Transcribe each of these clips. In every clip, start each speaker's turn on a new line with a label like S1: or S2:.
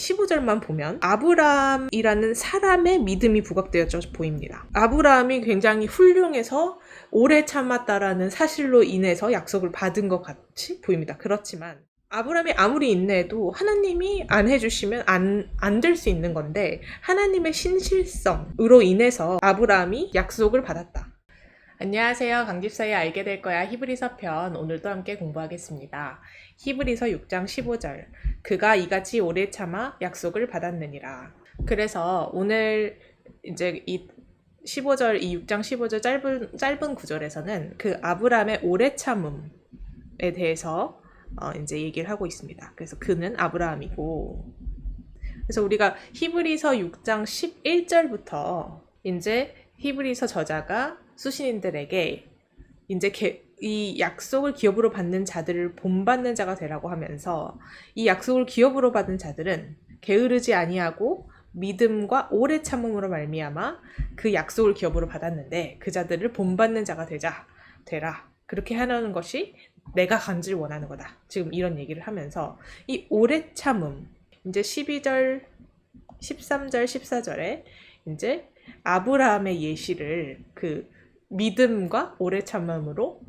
S1: 15절만 보면 아브라함이라는 사람의 믿음이 부각되어져 보입니다. 아브라함이 굉장히 훌륭해서 오래 참았다라는 사실로 인해서 약속을 받은 것 같이 보입니다. 그렇지만 아브라함이 아무리 인내해도 하나님이 안 해주시면 안, 안 될 수 있는 건데 하나님의 신실성으로 인해서 아브라함이 약속을 받았다. 안녕하세요. 강집사의 알게 될 거야 히브리서 편 오늘도 함께 공부하겠습니다. 히브리서 6장 15절 그가 이같이 오래 참아 약속을 받았느니라. 그래서 오늘 이제 이 15절 이 6장 15절 짧은 짧은 구절에서는 그 아브라함의 오래 참음에 대해서 어, 이제 얘기를 하고 있습니다. 그래서 그는 아브라함이고 그래서 우리가 히브리서 6장 11절부터 이제 히브리서 저자가 수신인들에게 이제 개, 이 약속을 기업으로 받는 자들을 본받는 자가 되라고 하면서 이 약속을 기업으로 받은 자들은 게으르지 아니하고 믿음과 오래 참음으로 말미암아 그 약속을 기업으로 받았는데 그 자들을 본받는 자가 되자 되라 그렇게 하려는 것이 내가 간질 원하는 거다. 지금 이런 얘기를 하면서 이 오래 참음 이제 12절 13절 14절에 이제 아브라함의 예시를 그 믿음과 오래 참음으로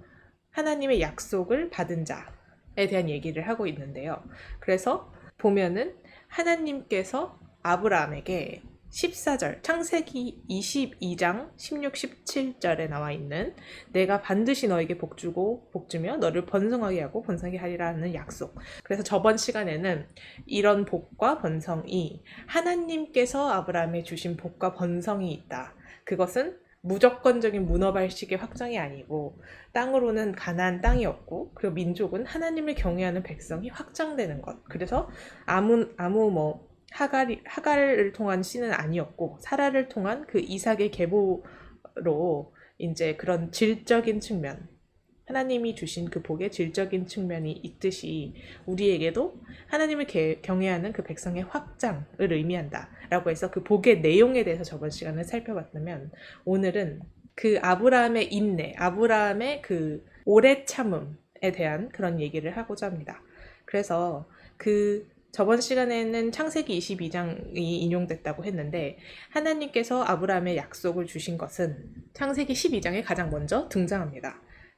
S1: 하나님의 약속을 받은 자에 대한 얘기를 하고 있는데요. 그래서 보면은 하나님께서 아브라함에게 14절, 창세기 22장 16, 17절에 나와 있는 내가 반드시 너에게 복주고 복주며 너를 번성하게 하고 번성하게 하리라는 약속. 그래서 저번 시간에는 이런 복과 번성이 하나님께서 아브라함에 주신 복과 번성이 있다. 그것은 무조건적인 문어발식의 확정이 아니고 땅으로는 가나안 땅이었고 그리고 민족은 하나님을 경외하는 백성이 확장되는 것. 그래서 아무 아무 뭐 하갈이, 하갈을 통한 씨는 아니었고 사라를 통한 그 이삭의 계보로 이제 그런 질적인 측면 하나님이 주신 그 복의 질적인 측면이 있듯이 우리에게도 하나님을 개, 경외하는 그 백성의 확장을 의미한다 라고 해서 그 복의 내용에 대해서 저번 시간에 살펴봤다면 오늘은 그 아브라함의 인내 아브라함의 그 오래 참음에 대한 그런 얘기를 하고자 합니다 그래서 그 저번 시간에는 창세기 22장이 인용됐다고 했는데 하나님께서 아브라함의 약속을 주신 것은 창세기 12장에 가장 먼저 등장합니다.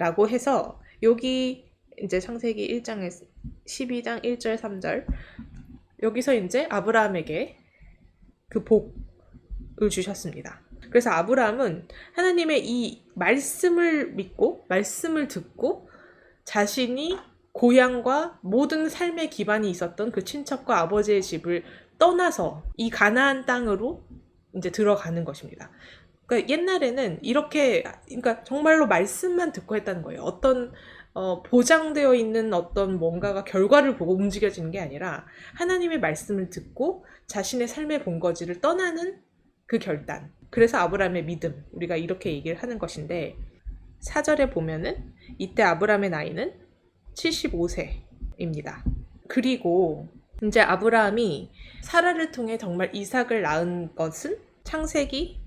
S1: 라고 해서 여기 이제 창세기 1장에 12장 1절 3절 여기서 이제 아브라함에게 그 복을 주셨습니다. 그래서 아브라함은 하나님의 이 말씀을 믿고 말씀을 듣고 자신이 고향과 모든 삶의 기반이 있었던 그 친척과 아버지의 집을 떠나서 이 가나안 땅으로 이제 들어가는 것입니다. 그러니까 옛날에는 이렇게 그러니까 정말로 말씀만 듣고 했다는 거예요. 어떤 어, 보장되어 있는 어떤 뭔가가 결과를 보고 움직여지는 게 아니라 하나님의 말씀을 듣고 자신의 삶의 본거지를 떠나는 그 결단. 그래서 아브라함의 믿음. 우리가 이렇게 얘기를 하는 것인데 사절에 보면은 이때 아브라함의 나이는 75세입니다. 그리고 이제 아브라함이 사라를 통해 정말 이삭을 낳은 것은 창세기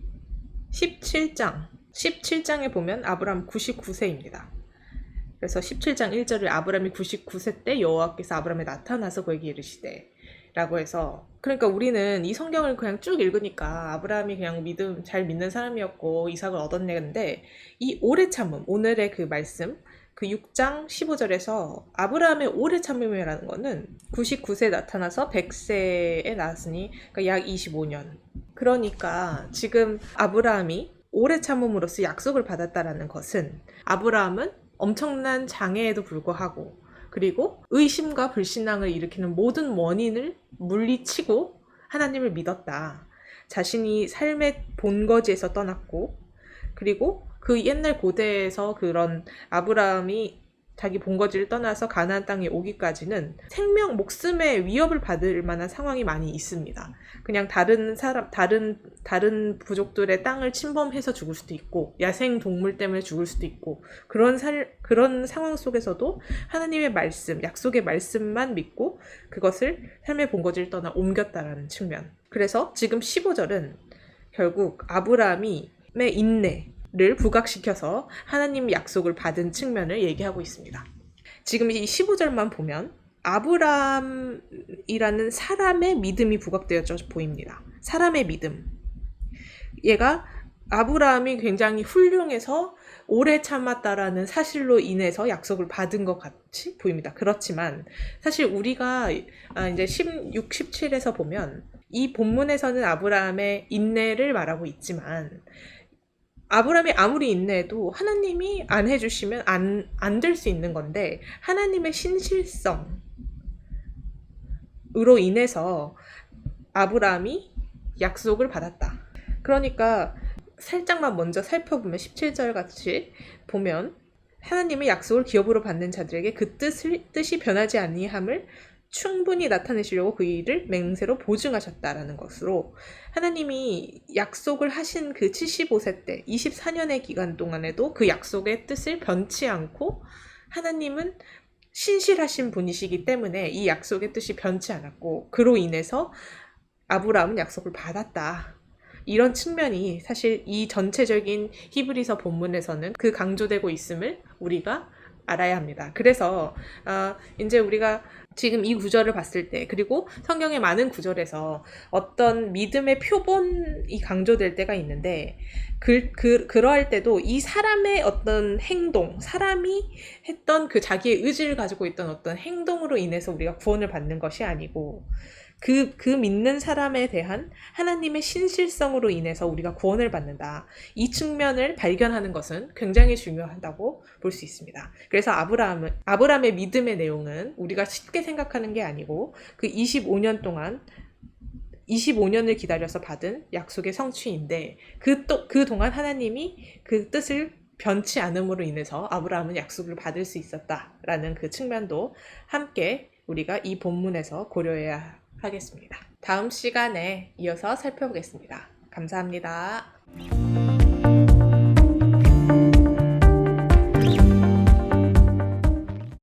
S1: 17장 17장에 보면 아브라함 99세입니다. 그래서 17장 1절에 아브라함이 99세 때 여호와께서 아브라함에 나타나서 그에게 이르시되 라고 해서 그러니까 우리는 이 성경을 그냥 쭉 읽으니까 아브라함이 그냥 믿음 잘 믿는 사람이었고 이삭을 얻었네근데 이 오래 참음 오늘의 그 말씀 그 6장 15절에서 아브라함의 오래 참음이라는 거는 99세에 나타나서 100세에 나왔으니 그러니까 약 25년. 그러니까 지금 아브라함이 오래 참음으로써 약속을 받았다라는 것은 아브라함은 엄청난 장애에도 불구하고 그리고 의심과 불신앙을 일으키는 모든 원인을 물리치고 하나님을 믿었다. 자신이 삶의 본거지에서 떠났고 그리고 그 옛날 고대에서 그런 아브라함이 자기 본거지를 떠나서 가나안 땅에 오기까지는 생명 목숨의 위협을 받을 만한 상황이 많이 있습니다. 그냥 다른 사람 다른 다른 부족들의 땅을 침범해서 죽을 수도 있고 야생 동물 때문에 죽을 수도 있고 그런 살 그런 상황 속에서도 하나님의 말씀, 약속의 말씀만 믿고 그것을 삶의 본거지를 떠나 옮겼다라는 측면. 그래서 지금 15절은 결국 아브라함이 의 인내 를 부각시켜서 하나님 약속을 받은 측면을 얘기하고 있습니다. 지금 이 15절만 보면 아브라함이라는 사람의 믿음이 부각되어져 보입니다. 사람의 믿음. 얘가 아브라함이 굉장히 훌륭해서 오래 참았다라는 사실로 인해서 약속을 받은 것 같이 보입니다. 그렇지만 사실 우리가 아, 이제 16, 17에서 보면 이 본문에서는 아브라함의 인내를 말하고 있지만 아브라함이 아무리 인내해도 하나님이 안 해주시면 안, 안 될 수 있는 건데 하나님의 신실성으로 인해서 아브라함이 약속을 받았다. 그러니까 살짝만 먼저 살펴보면 17절 같이 보면 하나님의 약속을 기업으로 받는 자들에게 그 뜻을, 뜻이 변하지 아니함을 충분히 나타내시려고 그 일을 맹세로 보증하셨다라는 것으로 하나님이 약속을 하신 그 75세 때 24년의 기간 동안에도 그 약속의 뜻을 변치 않고 하나님은 신실하신 분이시기 때문에 이 약속의 뜻이 변치 않았고 그로 인해서 아브라함은 약속을 받았다. 이런 측면이 사실 이 전체적인 히브리서 본문에서는 그 강조되고 있음을 우리가 알아야 합니다. 그래서 어, 이제 우리가 지금 이 구절을 봤을 때 그리고 성경의 많은 구절에서 어떤 믿음의 표본이 강조될 때가 있는데 그, 그, 그러할 때도 이 사람의 어떤 행동, 사람이 했던 그 자기의 의지를 가지고 있던 어떤 행동으로 인해서 우리가 구원을 받는 것이 아니고 그, 그 믿는 사람에 대한 하나님의 신실성으로 인해서 우리가 구원을 받는다. 이 측면을 발견하는 것은 굉장히 중요하다고 볼 수 있습니다. 그래서 아브라함은, 아브라함의 믿음의 내용은 우리가 쉽게 생각하는 게 아니고 그 25년 동안 25년을 기다려서 받은 약속의 성취인데 그 또 그 동안 하나님이 그 뜻을 변치 않음으로 인해서 아브라함은 약속을 받을 수 있었다라는 그 측면도 함께 우리가 이 본문에서 고려해야 하겠습니다. 다음 시간에 이어서 살펴보겠습니다. 감사합니다.